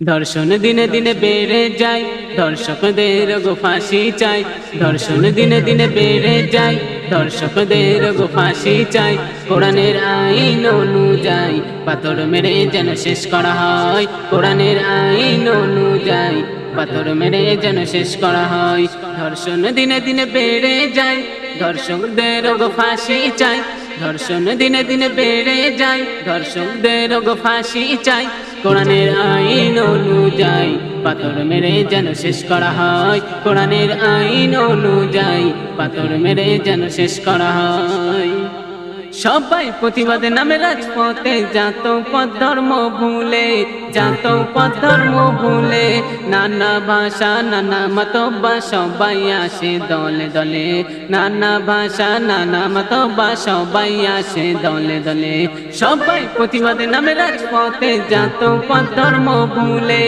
ধর্ষণ দিনে দিনে বেড়ে যায়, দর্শকদের গো ফাঁসি চাই। ধর্ষণ দিনে দিনে বেড়ে যায়, দর্শকদের গো ফাঁসি চাই। কোরআনের আইন অনুযায়ী পাথর মেরে যেন শেষ করা হয়। কোরআনের আইন অনুযায়ী পাথর মেরে যেন শেষ করা হয়। ধর্ষণ দিনে দিনে বেড়ে যায় ধর্ষকদের গো ফাঁসি চাই। ধর্ষণ দিনে দিনে বেড়ে যায় ধর্ষকদের গো ফাঁসি চাই। কোরআনের আইন অনুযায়ী পাথর মেরে যেন শেষ করা হয়। কোরআনের আইন অনুযায়ী পাথর মেরে যেন শেষ করা হয়। সবাই প্রতিবাদে নামে রাজপথে। জাত পথ ধর্ম ভুলে জাত পথ ধর্ম ভুলে, নানা ভাষা, নানা মতবা সবাই আসে দলে দলে। নানা ভাষা, নানা মতবা সবাই আসে দলে দলে। সবাই প্রতিবাদে নামে রাজপথে। জাত পথ ধর্ম ভুলে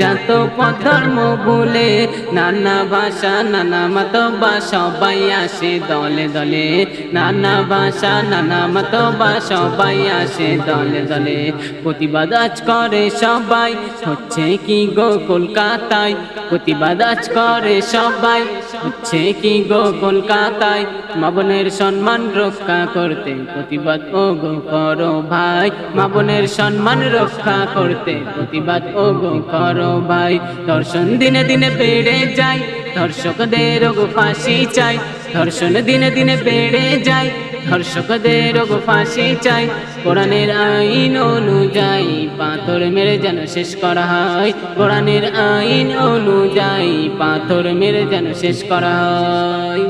জাত পথ ধর্ম ভুলে, নানা ভাষা, নানা মতবা সবাই আসে দলে দলে। নানা ভাষা, নানা মতবা সবাই আসে দলে দলে। প্রতিবাদ আজ করে সবাই, হচ্ছে কি গো কলকাতায়? প্রতিবাদ আজ করে সবাই, হচ্ছে কি গো কলকাতায়? মাবনের সম্মান রক্ষা করতে প্রতিবাদ, ও গো করো ভাই। মাবনের সম্মান রক্ষা করতে প্রতিবাদ, ও গো করো ভাই। দর্শন দিনে দিনে বেড়ে যায়, দর্শকদের ফাঁসি চাই। ধর্ষণ দিনে দিনে বেড়ে যায়। ধর্ষকদের গো ফাঁসি চাই। কোরআনের আইন অনুযায়ী পাথর মেরে যেন শেষ করা হয়। কোরআনের আইন অনুযায়ী পাথর মেরে যেন শেষ করা হয়।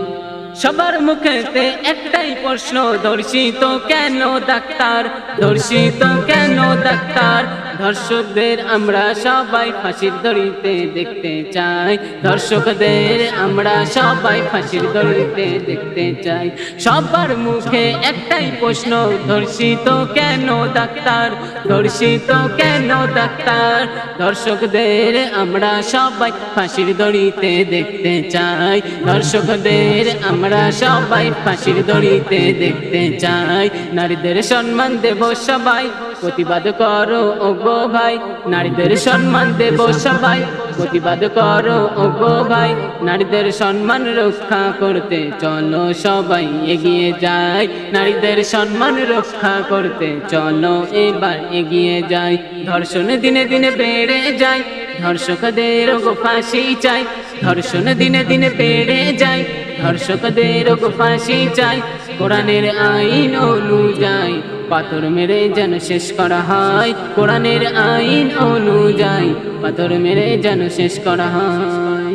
সবার মুখেতে একটাই প্রশ্ন, ধর্ষিত কেন ডাক্তার? ধর্ষিত কেন ডাক্তার? ধর্ষকদের আমরা সবাই ফাঁসির দড়িতে দেখতে চাই। ধর্ষকদের আমরা সবাই ফাঁসির দড়িতে দেখতে চাই। সবার মুখে একটাই প্রশ্ন, ধর্ষিত কেন ডাক্তার? ধর্ষিত কেন ডাক্তার? দর্শকদের আমরা সবাই ফাঁসির দড়িতে দেখতে চাই। দর্শকদের আমরা সবাই ফাঁসির দড়িতে দেখতে চাই। নারীদের সম্মান দেব সবাই। প্রতিবাদ করো ও গো ভাই। নারীদের সম্মান দেব সবাই। প্রতিবাদ করো ও গো ভাই। নারীদের সম্মান রক্ষা করতে চলো সবাই এগিয়ে যাই। নারীদের সম্মান রক্ষা করতে চলো এবার এগিয়ে যাই। ধর্ষণ দিনে দিনে বেড়ে যায় ধর্ষকদের ফাঁসি চাই। ধর্ষণ দিনে দিনে বেড়ে যায় ধর্ষকদের ফাঁসি চাই। কোরআনের আইন অনুযায়ী পাথর মেরে যেন শেষ করা হয়। কোরআনের আইন অনুযায়ী পাথর মেরে যেন শেষ করা হয়।